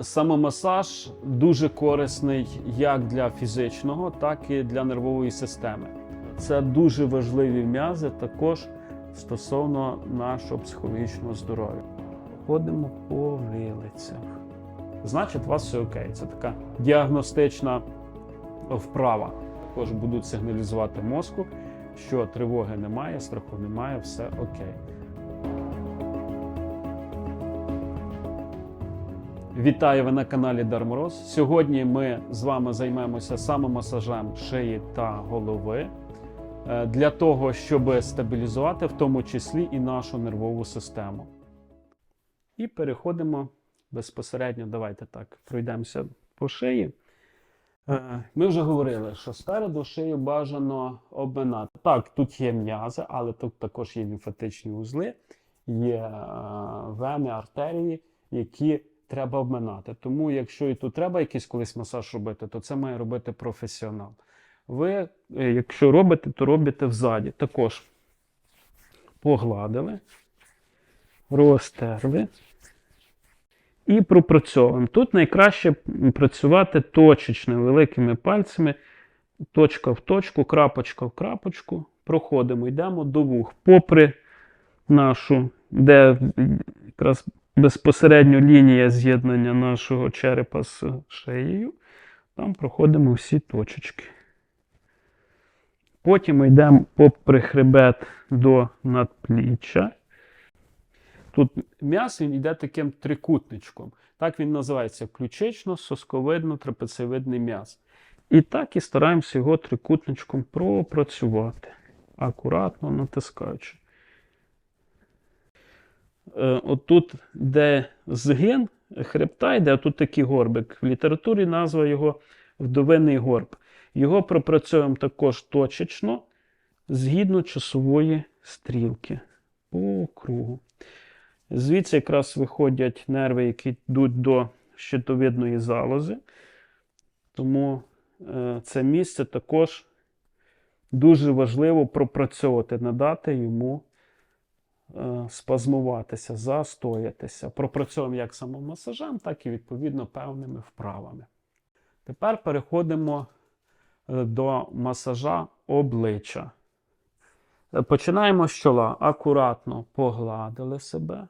Самомасаж дуже корисний як для фізичного, так і для нервової системи. Це дуже важливі м'язи також стосовно нашого психологічного здоров'я. Ходимо по вилицях. Значить, у вас все окей. Це така діагностична вправа. Також будуть сигналізувати мозку, що тривоги немає, страху немає, все окей. Вітаю ви на каналі Дармороз. Сьогодні ми з вами займемося самомасажем шиї та голови е, для того, щоб стабілізувати в тому числі і нашу нервову систему. І переходимо безпосередньо. Давайте так пройдемося по шиї. Е, Ми вже говорили, що спереду шию бажано обминати. Так, тут є м'язи, але тут також є лімфатичні вузли, є е, вени, артерії, які треба обминати. Тому, якщо і тут треба якийсь колись масаж робити, то це має робити професіонал. Ви, е, якщо робите, то робите взаді. Також погладили, розтерли і пропрацьовуємо. Тут найкраще працювати точечно, великими пальцями, точка в точку, крапочка в крапочку. Проходимо, йдемо до вух. Попри нашу, де якраз безпосередньо лінія з'єднання нашого черепа з шиєю, там проходимо всі точечки. Потім йдемо попри хребет до надпліччя. Тут м'ясо йде таким трикутничком. Так він називається ключично, сосковидно, трапецевидний м'яз. І так і стараємося його трикутничком пропрацювати, акуратно натискаючи. Е, Отут, де згин хребта, йде тут такий горбик. В літературі назва його вдовинний горб. Його пропрацьовуємо також точечно, згідно часової стрілки по кругу. Звідси якраз виходять нерви, які йдуть до щитовидної залози. Тому е, це місце також дуже важливо пропрацьовувати, надати йому спазмуватися, застоятися. Пропрацьовуємо як самомасажем, так і відповідно певними вправами. Тепер переходимо е, до масажа обличчя. Е, Починаємо з чола. Акуратно погладили себе,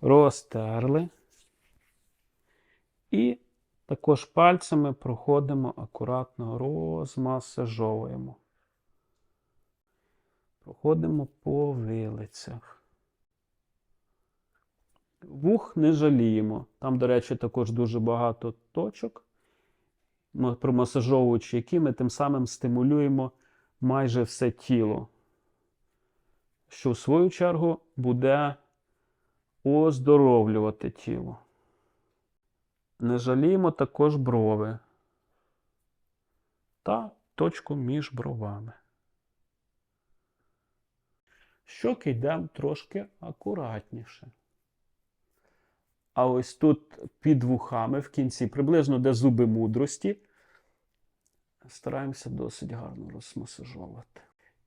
розтерли. І також пальцями проходимо акуратно, розмасажовуємо. Проходимо по вилицях. Вух не жаліємо. Там, до речі, також дуже багато точок, промасажовуючи які ми тим самим стимулюємо майже все тіло що в свою чергу буде оздоровлювати тіло. Не жаліємо також брови та точку між бровами. Щоки йдемо трошки акуратніше. А ось тут під вухами в кінці, приблизно де зуби мудрості, стараємося досить гарно розмасажовувати.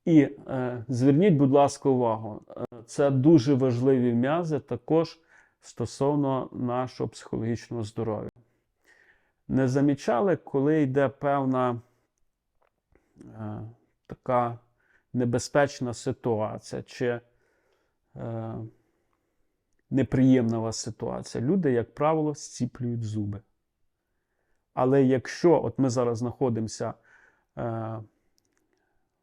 І е, зверніть, будь ласка, увагу, е, це дуже важливі м'язи також стосовно нашого психологічного здоров'я. Не замічали, коли йде певна е, така небезпечна ситуація чи е, неприємна ситуація. Люди, як правило, зціплюють зуби. Але якщо от ми зараз знаходимося. Е,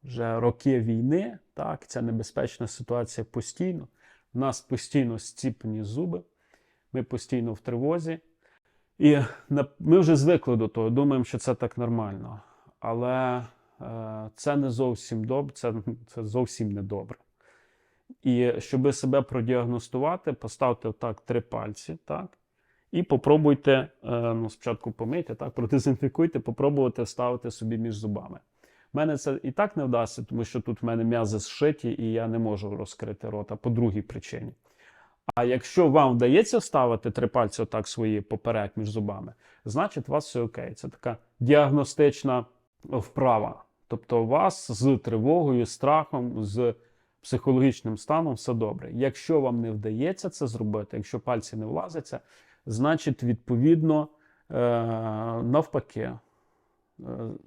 вже роки війни, так, ця небезпечна ситуація постійно. У нас постійно зціпені зуби, ми постійно в тривозі. І ми вже звикли до того, думаємо, що це так нормально. Але це не зовсім добре, це, це зовсім не добре. І щоб себе продіагностувати, поставте отак три пальці, так, і попробуйте, е, ну, спочатку помийте, так, продезінфікуйте, попробувати вставити собі між зубами. У мене це і так не вдасться, тому що тут в мене м'язи зшиті, і я не можу розкрити рота по другій причині. А якщо вам вдається вставити три пальці отак свої поперек між зубами, значить у вас все окей. Це така діагностична вправа. Тобто, у вас з тривогою, страхом, з психологічним станом все добре. Якщо вам не вдається це зробити, якщо пальці не влазяться, значить, відповідно, е, навпаки, е,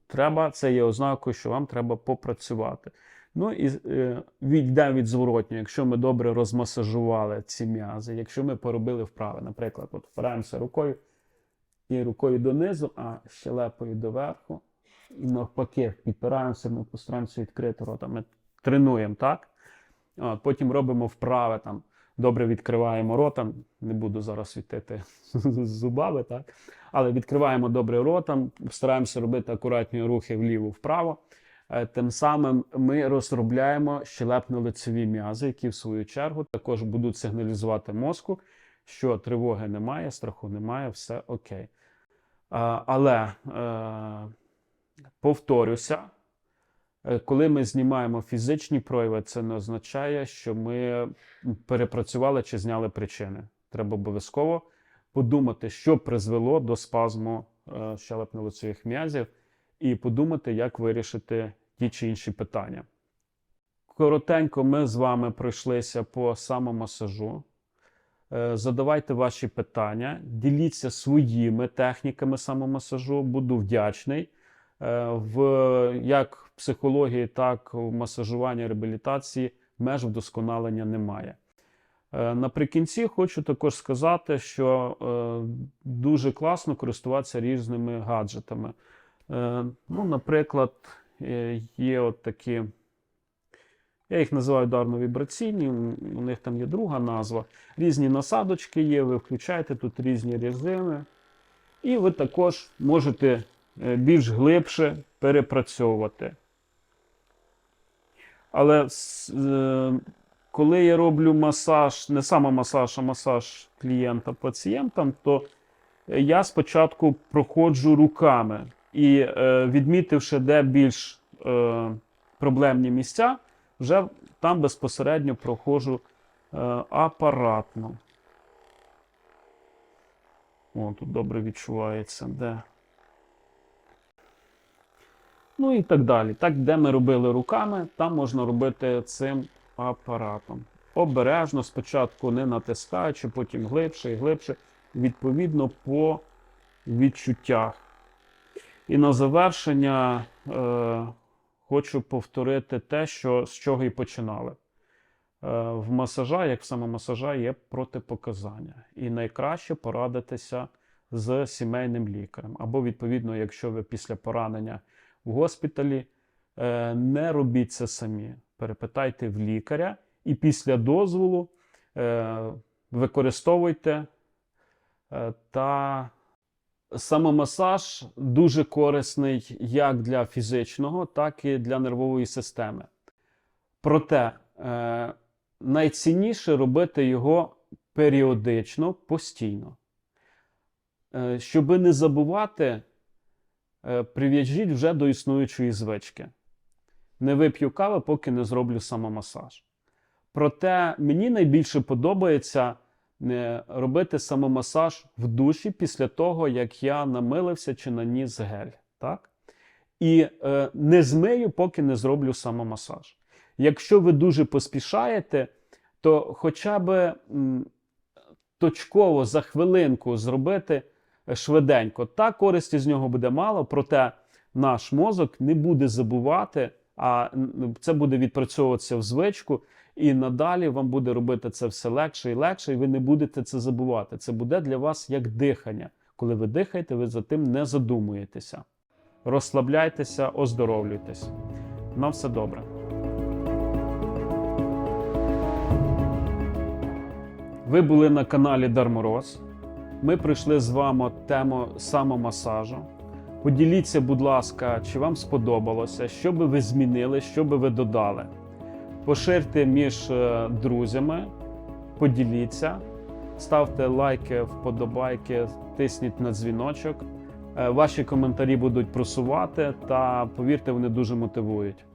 треба, це є ознакою, що вам треба попрацювати. Ну і е, від зворотнього, якщо ми добре розмасажували ці м'язи, якщо ми поробили вправи, наприклад, от впираємося рукою і рукою донизу, а щелепою доверху, і навпаки, підпираємося, ми постараємося відкрити рота. Ми тренуємо, так? От, потім робимо вправи, там, добре відкриваємо рота, не буду зараз світити зубами, так? але відкриваємо добре рота, стараємося робити акуратні рухи вліво-вправо. Е, Тим самим ми розробляємо щелепно-лицеві м'язи, які в свою чергу також будуть сигналізувати мозку, що тривоги немає, страху немає, все окей. Але е, повторюся, е, коли ми знімаємо фізичні прояви, це не означає, що ми перепрацювали чи зняли причини. Треба обов'язково подумати, що призвело до спазму е, щелепно-лицевих м'язів, і подумати, як вирішити ті чи інші питання. Коротенько ми з вами пройшлися по самомасажу. Е, Задавайте ваші питання, діліться своїми техніками самомасажу. Буду вдячний. Е, В як психології, так в масажуванні реабілітації меж вдосконалення немає. Е, Наприкінці хочу також сказати, що е, дуже класно користуватися різними гаджетами. Ну, наприклад, є от такі. Я їх називаю ударно-вібраційні, у них там є друга назва. Різні насадочки є, ви включаєте тут різні резини. І ви також можете більш глибше перепрацьовувати. Але е, коли я роблю масаж, не саме масаж, а масаж клієнта пацієнтам, то я спочатку проходжу руками і, е, відмітивши, де більш е, проблемні місця, вже там безпосередньо проходжу е, апаратно. О, тут добре відчувається, де. Ну і так далі. Так, де ми робили руками, там можна робити цим апаратом. Обережно, спочатку не натискаючи, потім глибше і глибше, відповідно по відчуттях. І на завершення е, хочу повторити те, що, з чого і починали. Е, в масажа, як в самомасажа, є протипоказання. І найкраще порадитися з сімейним лікарем. Або, відповідно, якщо ви після поранення в госпіталі, е, не робіть це самі. Перепитайте в лікаря і після дозволу е, використовуйте е, та самомасаж дуже корисний як для фізичного, так і для нервової системи. Проте найцінніше робити його періодично, постійно. Щоби не забувати, прив'яжіть вже до існуючої звички. Не вип'ю кави, поки не зроблю самомасаж. Проте мені найбільше подобається е, робити самомасаж в душі після того, як я намилився чи наніс гель. Так? І е, не змию, поки не зроблю самомасаж. Якщо ви дуже поспішаєте, то хоча б м, точково за хвилинку зробити е, швиденько. Та користі з нього буде мало, проте наш мозок не буде забувати, а це буде відпрацьовуватися в звичку, і надалі вам буде робити це все легше і легше, і ви не будете це забувати. Це буде для вас як дихання. Коли ви дихаєте, ви за тим не задумуєтеся. Розслабляйтеся, оздоровлюйтесь. На все добре. Ви були на каналі Дармороз. Ми прийшли з вами тему самомасажу. Поділіться, будь ласка, чи вам сподобалося, що би ви змінили, що би ви додали. Поширте між е, друзями, поділіться, ставте лайки, вподобайки, тисніть на дзвіночок. Е, Ваші коментарі будуть просувати, та повірте, вони дуже мотивують.